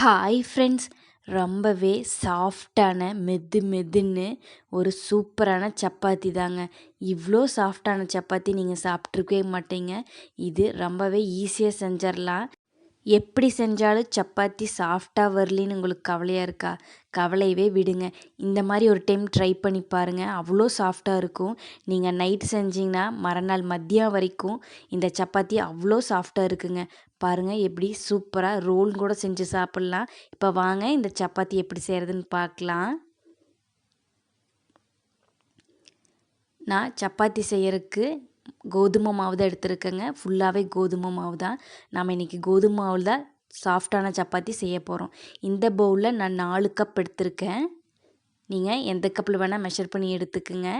Hi friends ரொம்பவே சாஃப்டான மெது மெதுன்னு ஒரு சூப்பரான சப்பாத்தி தாங்க. இவ்வளோ சாஃப்டான சப்பாத்தி நீங்கள் சாப்பிட்ருக்கவே மாட்டீங்க. இது ரொம்பவே ஈஸியாக செஞ்சிடலாம் எப்படி செஞ்சாலும் சப்பாத்தி சாஃப்டாக வரலின்னு உங்களுக்கு கவலையாக இருக்கா? கவலையவே விடுங்க. இந்த மாதிரி ஒரு டைம் ட்ரை பண்ணி பாருங்கள் அவ்வளோ சாஃப்டாக இருக்கும். நீங்கள் நைட் செஞ்சிங்கன்னா மறுநாள் மதியம் வரைக்கும் இந்த சப்பாத்தி அவ்வளோ சாஃப்டாக இருக்குங்க. பாருங்கள் எப்படி சூப்பராக ரோல் கூட செஞ்சு சாப்பிட்லாம். இப்போ வாங்க இந்த சப்பாத்தி எப்படி செய்கிறதுன்னு பார்க்கலாம். நான் சப்பாத்தி செய்யறதுக்கு கோதுமை மாவு தான் எடுத்துருக்கேங்க. ஃபுல்லாகவே கோதுமை மாவு தான். நம்ம இன்றைக்கி கோதுமை மாவில் தான் சாஃப்டான சப்பாத்தி செய்ய போகிறோம் இந்த பவுலில் நான் நாலு கப் எடுத்திருக்கேன். நீங்கள் எந்த கப்பில் வேணால் மெஷர் பண்ணி எடுத்துக்குங்க.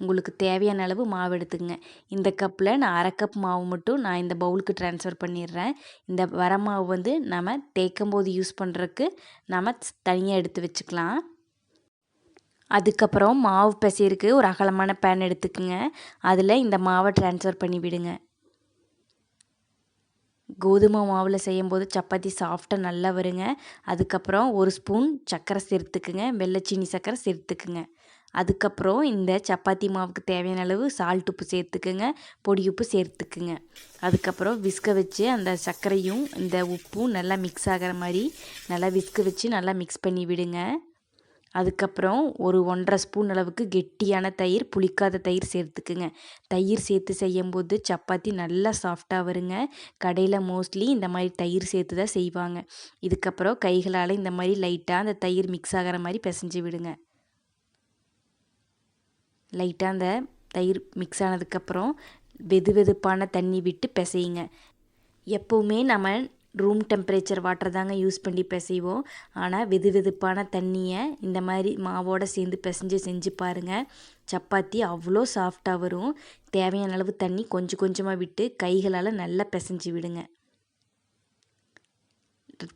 உங்களுக்கு தேவையான அளவு மாவு எடுத்துக்கங்க. இந்த கப்பில் நான் அரை கப் மாவு மட்டும் நான் இந்த பவுலுக்கு ட்ரான்ஸ்ஃபர் பண்ணிடுறேன். இந்த வர மாவு வந்து நம்ம தேய்க்கும் போது யூஸ் பண்ணுறதுக்கு நம்ம தனியாக எடுத்து வச்சுக்கலாம். அதுக்கப்புறம் மாவு பிசையிருக்கு ஒரு அகலமான பேன் எடுத்துக்கோங்க. அதில் இந்த மாவை ட்ரான்ஸ்ஃபர் பண்ணி விடுங்க கோதுமை மாவில் செய்யும்போது சப்பாத்தி சாஃப்டாக நல்லா வருங்க. அதுக்கப்புறம் ஒரு ஸ்பூன் சர்க்கரை சேர்த்துக்குங்க. வெள்ளைச்சீனி சர்க்கரை சேர்த்துக்குங்க. அதுக்கப்புறம் இந்த சப்பாத்தி மாவுக்கு தேவையான அளவு சால்ட் உப்பு சேர்த்துக்குங்க. பொடி உப்பு சேர்த்துக்குங்க. அதுக்கப்புறம் விஸ்க வச்சு அந்த சர்க்கரையும் இந்த உப்பும் நல்லா மிக்ஸ் ஆகிற மாதிரி நல்லா விஸ்க வச்சு நல்லா மிக்ஸ் பண்ணி விடுங்க அதுக்கப்புறம் ஒரு ஒன்றரை ஸ்பூன் அளவுக்கு கெட்டியான தயிர் புளிக்காத தயிர் சேர்த்துக்குங்க. தயிர் சேர்த்து செய்யும்போது சப்பாத்தி நல்லா சாஃப்டாக வருங்க. கடையில் மோஸ்ட்லி இந்த மாதிரி தயிர் சேர்த்து தான் செய்வாங்க. இதுக்கப்புறம் கைகளால் இந்த மாதிரி லைட்டாக அந்த தயிர் மிக்ஸ் ஆகிற மாதிரி பிசைஞ்சு விடுங்க. லைட்டாக அந்த தயிர் மிக்ஸ் ஆனதுக்கப்புறம் வெது வெதுப்பான தண்ணி விட்டு பிசையுங்க. எப்போவுமே நம்ம ரூம் டெம்பரேச்சர் வாட்டர் தாங்க யூஸ் பண்ணி பிசைவோம். ஆனால் வெது வெதுப்பான தண்ணியை இந்த மாதிரி மாவோடு சேர்ந்து பிசைஞ்சு செஞ்சு பாருங்கள் சப்பாத்தி அவ்வளோ சாஃப்டாக வரும். தேவையான அளவு தண்ணி கொஞ்சம் கொஞ்சமாக விட்டு கைகளால் நல்லா பிசைஞ்சு விடுங்க.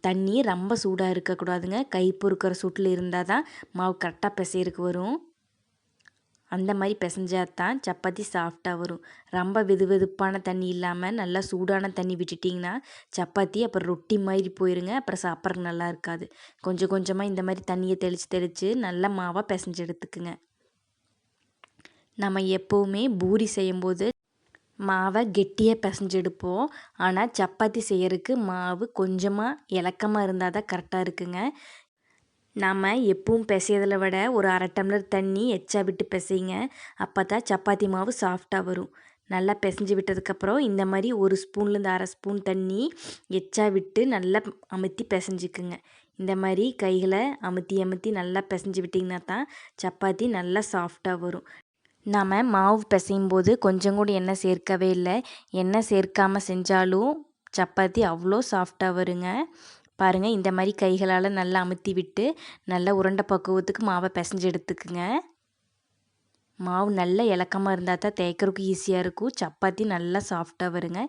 தண்ணி ரொம்ப சூடாக இருக்கக்கூடாதுங்க. கை பொறுக்கிற சூட்டில் இருந்தால் தான் மாவு கரெக்டாக பிசைறதுக்கு வரும். அந்த மாதிரி பிசைஞ்சா தான் சப்பாத்தி சாஃப்டாக வரும். ரொம்ப வெது வெதுப்பான தண்ணி இல்லாமல் நல்லா சூடான தண்ணி விட்டுட்டிங்கன்னா சப்பாத்தி அப்புறம் ரொட்டி மாதிரி போயிருங்க. அப்புறம் சாப்பிட்றதுக்கு நல்லா இருக்காது. கொஞ்சம் கொஞ்சமாக இந்த மாதிரி தண்ணியை தெளித்து தெளித்து நல்லா மாவாக பிசைஞ்சு எடுத்துக்குங்க. நம்ம எப்போவுமே பூரி செய்யும்போது மாவை கெட்டியாக பிசைஞ்செடுப்போம் ஆனால் சப்பாத்தி செய்யறதுக்கு மாவு கொஞ்சமாக இலக்கமாக இருந்தால் தான் கரெக்டாக இருக்குங்க. நாம் எப்பவும் பிசையதில் விட ஒரு அரை டம்ளர் தண்ணி எச்சா விட்டு பிசைங்க. அப்போ தான் சப்பாத்தி மாவு சாஃப்டாக வரும். நல்லா பிசைஞ்சு விட்டதுக்கப்புறம் இந்த மாதிரி ஒரு ஸ்பூன்லேருந்து அரை ஸ்பூன் தண்ணி எச்சா விட்டு நல்லா அமுத்தி பிசைஞ்சிக்குங்க. இந்த மாதிரி கைகளை அமுத்தி அமுத்தி நல்லா பிசைஞ்சு விட்டிங்கன்னா தான் சப்பாத்தி நல்லா சாஃப்டாக வரும். நாம் மாவு பிசையும் போது கொஞ்சம் கூட எண்ணெய் சேர்க்கவே இல்லை. எண்ணெய் சேர்க்காமல் செஞ்சாலும் சப்பாத்தி அவ்வளோ சாஃப்டாக வருங்க. பாருங்கள் இந்த மாதிரி கைகளால் நல்லா அமுத்தி விட்டு நல்லா உருண்டை பக்குவத்துக்கு மாவை பிசைஞ்சு எடுத்துக்குங்க. மாவு நல்ல இலக்கமாக இருந்தால் தான் தேய்க்கிறதுக்கு ஈஸியாக இருக்கும். சப்பாத்தி நல்லா சாஃப்டாக வருங்க.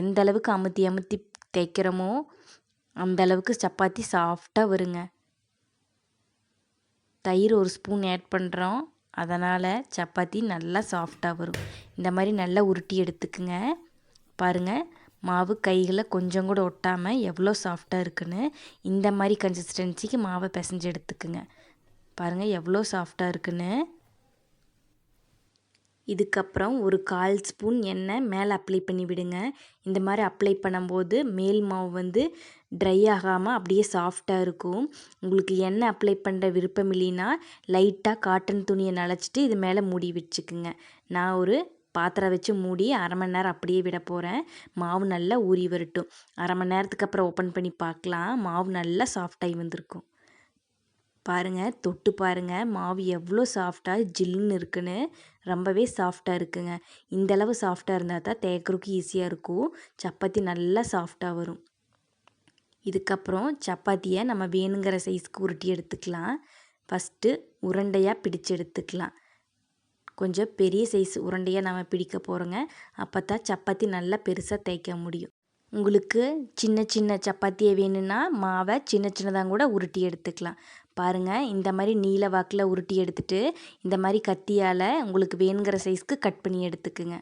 எந்த அளவுக்கு அமுத்தி அமுத்தி தேய்க்கிறோமோ அந்த அளவுக்கு சப்பாத்தி சாஃப்டாக வருங்க. தயிர் ஒரு ஸ்பூன் ஆட் பண்ணுறோம் அதனால் சப்பாத்தி நல்லா சாஃப்டாக வரும். இந்த மாதிரி நல்லா உருட்டி எடுத்துக்குங்க. பாருங்கள் மாவு கைகளை கொஞ்சம் கூட ஒட்டாமல் எவ்வளோ சாஃப்டாக இருக்குன்னு இந்த மாதிரி கன்சிஸ்டன்சிக்கு மாவை பிசைஞ்சு எடுத்துக்குங்க. பாருங்கள் எவ்வளோ சாஃப்டாக இருக்குன்னு. இதுக்கப்புறம் ஒரு கால் ஸ்பூன் எண்ணெய் மேலே அப்ளை பண்ணி விடுங்க. இந்த மாதிரி அப்ளை பண்ணும்போது மேல் மாவு வந்து ட்ரை ஆகாமல் அப்படியே சாஃப்டாக இருக்கும். உங்களுக்கு எண்ணெய் அப்ளை பண்ணுற விருப்பம் இல்லைன்னா லைட்டாக காட்டன் துணியை நனைச்சிட்டு இது மேலே மூடி வச்சுக்குங்க. நான் ஒரு பாத்திரம் வச்சு மூடி அரை மணி நேரம் அப்படியே விட போகிறேன் மாவு நல்லா ஊறி வரட்டும். அரை மணி நேரத்துக்கு அப்புறம் ஓப்பன் பண்ணி பார்க்கலாம். மாவு நல்லா சாஃப்டாகி வந்திருக்கும். பாருங்கள் தொட்டு பாருங்கள் மாவு எவ்வளோ சாஃப்டாக ஜில்லுன்னு இருக்குன்னு. ரொம்பவே சாஃப்டாக இருக்குங்க. இந்தளவு சாஃப்டாக இருந்தால் தான் தேக்கிறதுக்கு ஈஸியாக இருக்கும். சப்பாத்தி நல்லா சாஃப்டாக வரும். இதுக்கப்புறம் சப்பாத்தியை நம்ம வேணுங்கிற சைஸ்க்கு உருட்டி எடுத்துக்கலாம். ஃபஸ்ட்டு உருண்டையாக பிடிச்சு எடுத்துக்கலாம். கொஞ்சம் பெரிய சைஸ் உருண்டையாக நம்ம பிடிக்க போகிறோங்க அப்போ தான் சப்பாத்தி நல்லா பெருசாக தேய்க்க முடியும். உங்களுக்கு சின்ன சின்ன சப்பாத்தியை வேணும்னா மாவை சின்ன சின்னதாக கூட உருட்டி எடுத்துக்கலாம். பாருங்கள் இந்த மாதிரி நீல வாக்கில் உருட்டி எடுத்துட்டு இந்த மாதிரி கத்தியால் உங்களுக்கு வேணுங்கிற சைஸ்க்கு கட் பண்ணி எடுத்துக்குங்க.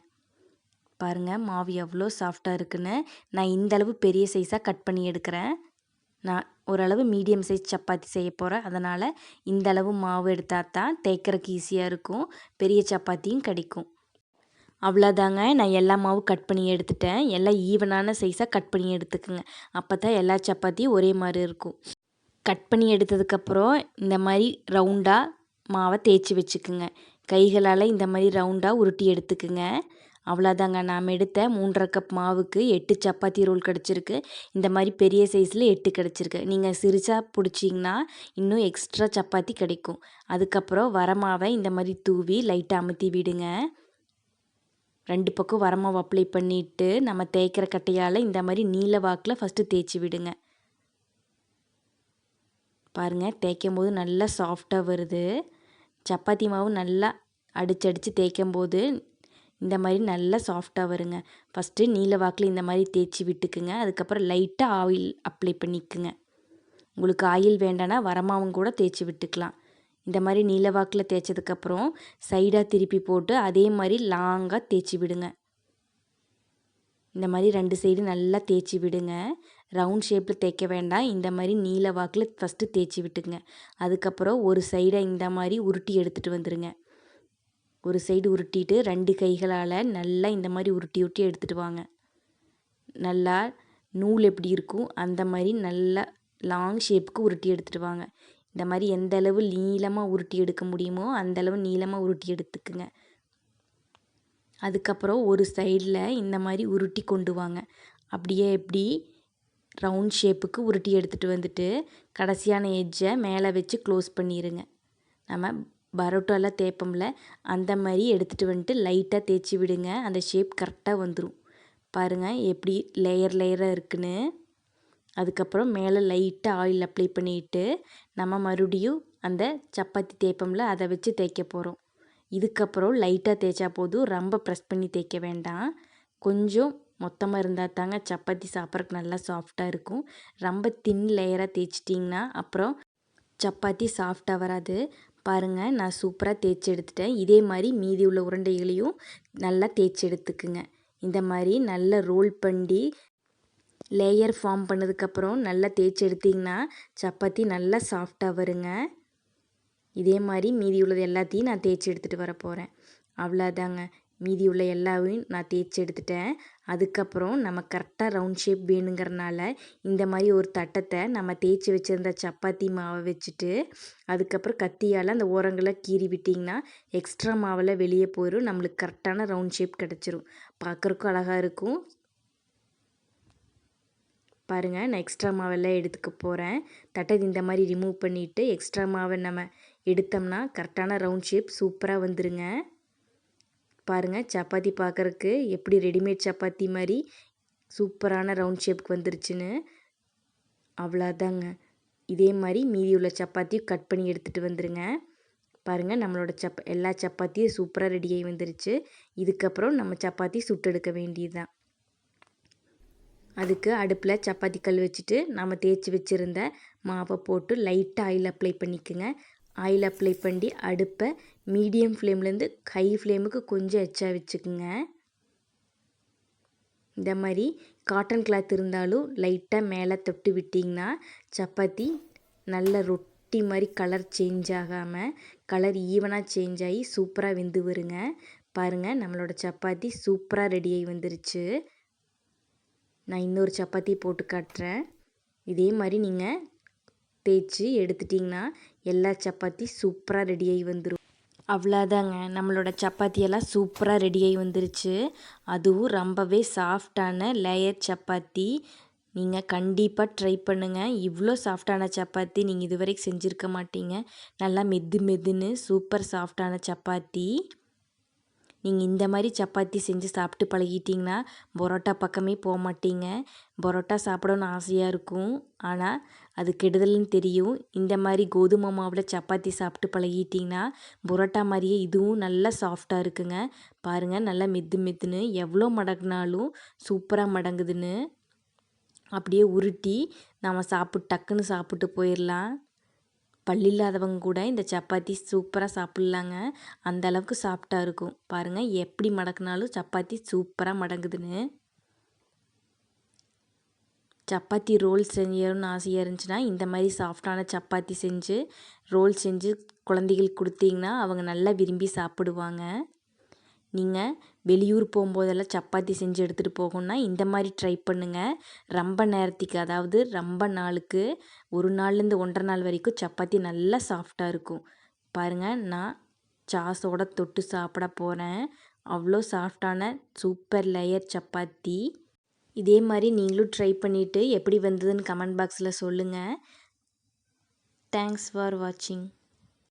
பாருங்கள் மாவு எவ்வளோ சாஃப்டாக இருக்குன்னு. நான் இந்தளவு பெரிய சைஸாக கட் பண்ணி எடுக்கிறேன். நான் ஓரளவு மீடியம் சைஸ் சப்பாத்தி செய்ய போகிறேன் அதனால் இந்த அளவு மாவு எடுத்தால் தான் தேய்க்கிறக்கு ஈஸியாக இருக்கும். பெரிய சப்பாத்தியும் கிடைக்கும். அவ்வளோதாங்க நான் எல்லா மாவும் கட் பண்ணி எடுத்துட்டேன். எல்லாம் ஈவனான சைஸாக கட் பண்ணி எடுத்துக்கோங்க. அப்போ தான் எல்லா சப்பாத்தியும் ஒரே மாதிரி இருக்கும். கட் பண்ணி எடுத்ததுக்கப்புறம் இந்த மாதிரி ரவுண்டாக மாவை தேய்ச்சி வச்சுக்குங்க. கைகளால் இந்த மாதிரி ரவுண்டாக உருட்டி எடுத்துக்குங்க. அவ்வளோதாங்க நாம் எடுத்த மூன்றரை கப் மாவுக்கு எட்டு சப்பாத்தி ரோல் கிடச்சிருக்கு. இந்த மாதிரி பெரிய சைஸில் எட்டு கிடச்சிருக்கு. நீங்கள் சிறுசாக பிடிச்சிங்கன்னா இன்னும் எக்ஸ்ட்ரா சப்பாத்தி கிடைக்கும். அதுக்கப்புறம் வர மாவை இந்த மாதிரி தூவி லைட்டாக அமுத்தி விடுங்க. ரெண்டு பக்கம் வரமாவை அப்ளை பண்ணிவிட்டு நம்ம தேய்க்கிற கட்டையால் இந்த மாதிரி நீல வாக்கில் ஃபஸ்ட்டு தேய்ச்சி விடுங்க. பாருங்கள் தேய்க்கும் போது நல்லா சாஃப்டாக வருது. சப்பாத்தி மாவு நல்லா அடிச்சு அடித்து தேய்க்கும் போது இந்த மாதிரி நல்லா சாஃப்டாக வருங்க. ஃபஸ்ட்டு நீல வாக்கில் இந்த மாதிரி தேய்ச்சி விட்டுக்குங்க. அதுக்கப்புறம் லைட்டாக ஆயில் அப்ளை பண்ணிக்குங்க. உங்களுக்கு ஆயில் வேண்டான்னா வரமாவும் கூட தேய்ச்சி விட்டுக்கலாம். இந்த மாதிரி நீல வாக்கில் தேய்ச்சதுக்கப்புறம் சைடாக திருப்பி போட்டு அதே மாதிரி லாங்காக தேய்ச்சி விடுங்க. இந்த மாதிரி ரெண்டு சைடு நல்லா தேய்ச்சி விடுங்க. ரவுண்ட் ஷேப்பில் தேய்க்க வேண்டாம். இந்த மாதிரி நீல வாக்கில் ஃபஸ்ட்டு தேய்ச்சி விட்டுங்க அதுக்கப்புறம் ஒரு சைடை இந்த மாதிரி உருட்டி எடுத்துகிட்டு வந்துடுங்க ஒரு சைடு உருட்டிட்டு ரெண்டு கைகளால் நல்லா இந்த மாதிரி உருட்டி உருட்டி எடுத்துகிட்டு வாங்க. நல்லா நூல் எப்படி இருக்கும் அந்த மாதிரி நல்லா லாங் ஷேப்புக்கு உருட்டி எடுத்துகிட்டு வாங்க. இந்த மாதிரி எந்த அளவு நீளமாக உருட்டி எடுக்க முடியுமோ அந்த அளவு நீளமாக உருட்டி எடுத்துக்குங்க. அதுக்கப்புறம் ஒரு சைடில் இந்த மாதிரி உருட்டி கொண்டு வாங்க. அப்படியே எப்படி ரவுண்ட் ஷேப்புக்கு உருட்டி எடுத்துகிட்டு வந்துட்டு கடைசியான எஜ்ஜை மேலே வச்சு க்ளோஸ் பண்ணிடுங்க நம்ம பரோட்டாலாம் தேய்ப்போம்ல அந்த மாதிரி எடுத்துகிட்டு வந்துட்டு லைட்டாக தேய்ச்சி விடுங்க. அந்த ஷேப் கரெக்டாக வந்துடும் பாருங்கள் எப்படி லேயர் லேயராக இருக்குன்னு. அதுக்கப்புறம் மேலே லைட்டாக ஆயில் அப்ளை பண்ணிவிட்டு நம்ம மறுபடியும் அந்த சப்பாத்தி தேய்ப்போம்ல அதை வச்சு தேய்க்க போகிறோம் இதுக்கப்புறம் லைட்டாக தேய்ச்சா போதும். ரொம்ப ப்ரெஸ் பண்ணி தேய்க்க வேண்டாம். கொஞ்சம் மொத்தமாக இருந்தால் தாங்க சப்பாத்தி சாப்பிட்றதுக்கு நல்லா சாஃப்டாக இருக்கும். ரொம்ப தின் லேயராக தேய்ச்சிட்டிங்கன்னா அப்புறம் சப்பாத்தி சாஃப்டாக வராது. பாருங்கள் நான் சூப்பராக தேய்ச்சி எடுத்துட்டேன். இதே மாதிரி மீதி உள்ள உருண்டைகளையும் நல்லா தேய்ச்சி எடுத்துக்குங்க. இந்த மாதிரி நல்லா ரோல் பண்ணி லேயர் ஃபார்ம் பண்ணதுக்கப்புறம் நல்லா தேய்ச்சி எடுத்திங்கன்னா சப்பாத்தி நல்லா சாஃப்டாக வருங்க. இதே மாதிரி மீதி உள்ளது எல்லாத்தையும் நான் தேய்ச்சி எடுத்துகிட்டு வர போகிறேன் அவ்வளோதாங்க. மீதி உள்ள எல்லாவையும் நான் தேய்ச்சி எடுத்துட்டேன். அதுக்கப்புறம் நம்ம கரெக்டாக ரவுண்ட் ஷேப் வேணுங்கிறனால இந்த மாதிரி ஒரு தட்டத்தை நம்ம தேய்ச்சி வச்சுருந்த சப்பாத்தி மாவை வச்சுட்டு அதுக்கப்புறம் கத்தியால் அந்த ஓரங்களை கீறி விட்டிங்கன்னா எக்ஸ்ட்ரா மாவெல்லாம் வெளியே போயிடும் நம்மளுக்கு கரெக்டான ரவுண்ட் ஷேப் கிடச்சிரும். பார்க்குறக்கும் அழகாக இருக்கும். பாருங்கள் நான் எக்ஸ்ட்ரா மாவெல்லாம் எடுத்துக்க போகிறேன் தட்டத்தை இந்த மாதிரி ரிமூவ் பண்ணிவிட்டு எக்ஸ்ட்ரா மாவை நம்ம எடுத்தோம்னா கரெக்டான ரவுண்ட் ஷேப் சூப்பராக வந்துருங்க. பாருங்கள் சப்பாத்தி பார்க்குறக்கு எப்படி ரெடிமேட் சப்பாத்தி மாதிரி சூப்பரான ரவுண்ட் ஷேப்புக்கு வந்துருச்சுன்னு. அவ்வளோதாங்க இதே மாதிரி மீதி உள்ள சப்பாத்தியும் கட் பண்ணி எடுத்துகிட்டு வந்துடுங்க பாருங்கள் நம்மளோட சப் எல்லா சப்பாத்தியும் சூப்பராக ரெடியாகி வந்துருச்சு. இதுக்கப்புறம் நம்ம சப்பாத்தி சுட்டெடுக்க வேண்டியது தான் அதுக்கு அடுப்பில் சப்பாத்தி கல் வச்சுட்டு நம்ம தேய்ச்சி வச்சுருந்த மாவை போட்டு லைட்டாக ஆயில் அப்ளை பண்ணிக்கோங்க. ஆயில் அப்ளை பண்ணி அடுப்பை மீடியம் ஃப்ளேம்லேருந்து ஹை ஃப்ளேமுக்கு கொஞ்சம் எச்சா வச்சுக்குங்க. இந்த மாதிரி காட்டன் கிளாத் இருந்தாலும் லைட்டாக மேலே தொட்டு விட்டிங்கன்னா சப்பாத்தி நல்ல ரொட்டி மாதிரி கலர் சேஞ்ச் ஆகாமல் கலர் ஈவனாக சேஞ்ச் ஆகி சூப்பராக வெந்து வருங்க. பாருங்கள் நம்மளோட சப்பாத்தி சூப்பராக ரெடியாகி வந்துருச்சு. நான் இன்னொரு சப்பாத்தி போட்டு காட்டுறேன். இதே மாதிரி நீங்கள் தேய்ச்சி எடுத்துட்டிங்கன்னா எல்லா சப்பாத்தி சூப்பராக ரெடியாகி வந்துடும் அவ்வளோதாங்க. நம்மளோட சப்பாத்தியெல்லாம் சூப்பராக ரெடியாகி வந்துருச்சு. அதுவும் ரொம்பவே சாஃப்டான லேயர் சப்பாத்தி. நீங்கள் கண்டிப்பாக ட்ரை பண்ணுங்கள் இவ்வளோ சாஃப்டான சப்பாத்தி நீங்கள் இதுவரைக்கும் செஞ்சுருக்க மாட்டீங்க. நல்லா மெது மெதுன்னு சூப்பர் சாஃப்டான சப்பாத்தி. நீங்கள் இந்த மாதிரி சப்பாத்தி செஞ்சு சாப்பிட்டு பழகிட்டிங்கன்னா பரோட்டா பக்கமே போக மாட்டீங்க. பரோட்டா சாப்பிடணும்னு ஆசையாக இருக்கும். ஆனால் அது கெடுதல்னு தெரியும். இந்த மாதிரி கோதுமை மாவில் சப்பாத்தி சாப்பிட்டு பழகிட்டிங்கன்னா பரோட்டா மாதிரியே இதுவும் நல்லா சாஃப்டாக இருக்குங்க. பாருங்கள் நல்லா மெத்து மெத்துன்னு எவ்வளோ மடங்கினாலும் சூப்பராக மடங்குதுன்னு. அப்படியே உருட்டி நம்ம சாப்பிட்டு டக்குன்னு சாப்பிட்டு போயிடலாம் பல்லில்லாதவங்க கூட இந்த சப்பாத்தி சூப்பராக சாப்பிட்லாங்க. அந்த அளவுக்கு சாப்பிட்டா இருக்கும். பாருங்கள் எப்படி மடக்குனாலும் சப்பாத்தி சூப்பராக மடங்குதுன்னு. சப்பாத்தி ரோல் செய்யணும்னு ஆசையாக இருந்துச்சுன்னா இந்த மாதிரி சாஃப்டான சப்பாத்தி செஞ்சு ரோல் செஞ்சு குழந்தைகளுக்கு கொடுத்தீங்கன்னா அவங்க நல்லா விரும்பி சாப்பிடுவாங்க. நீங்கள் வெளியூர் போகும்போதெல்லாம் சப்பாத்தி செஞ்சு எடுத்துகிட்டு போகணுன்னா இந்த மாதிரி ட்ரை பண்ணுங்கள் ரொம்ப நேரத்துக்கு அதாவது ரொம்ப நாளுக்கு ஒரு நாள்லேருந்து ஒன்றரை நாள் வரைக்கும் சப்பாத்தி நல்லா சாஃப்டாக இருக்கும். பாருங்கள் நான் சாஸோட தொட்டு சாப்பிட போகிறேன் அவ்வளோ சாஃப்டான சூப்பர் லேயர் சப்பாத்தி. இதே மாதிரி நீங்களும் ட்ரை பண்ணிவிட்டு எப்படி வந்ததுன்னு கமெண்ட் பாக்ஸில் சொல்லுங்கள் தேங்க்ஸ் ஃபார் வாட்சிங்